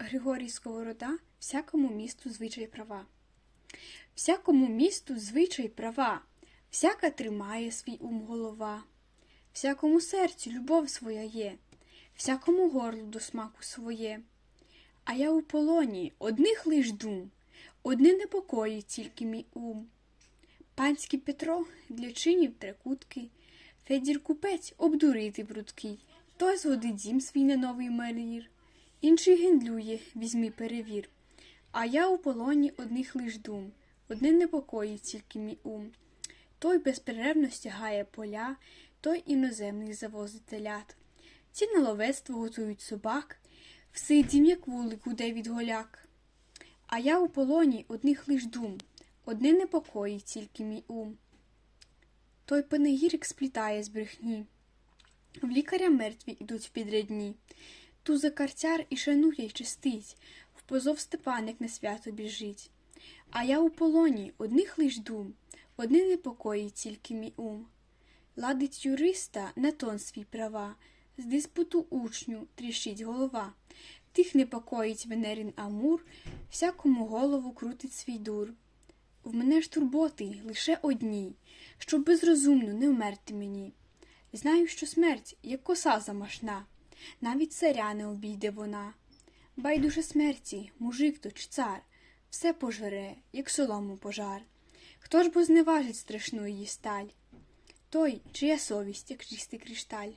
Григорій Сковорода всякому місту звичай права. Всякому місту звичай права, всяка тримає свій ум голова, всякому серцю любов своя є, всякому горлу до смаку своє. А я у полоні одних лиш дум, одне непокоїть тільки мій ум. Панський Петро для чинів трикутки, Федір купець обдурити брудкий, той зводить дім свій на новий мелір, інший гендлює, візьми перевір. А я у полоні одних лиш дум, одне непокоїть тільки мій ум. Той безперервно стягає поля, той іноземних завозить телят. Ці на ловецтво готують собак, все дім, як вулик гуде від голяк. А я у полоні одних лиш дум, одне непокоїть тільки мій ум. Той панегірик сплітає з брехні. В лікаря мертві ідуть в підрядні. Туза карцяр і шанує й чистить, в позов Степаник на свято біжить. А я у полоні одних лиш дум, одне непокоїть тільки мій ум. Ладить юриста на тон свій права, з диспуту учню тріщить голова. Тих непокоїть Венерин Амур, всякому голову крутить свій дур. В мене ж турботи лише одні, щоб безрозумно не вмерти мені. Знаю, що смерть, як коса замашна, навіть царя не обійде вона. Байдуже смерті, мужик то чи цар, все пожере, як солому пожар. Хто ж бо зневажить страшну її сталь? Той, чия совість, як чистий кришталь.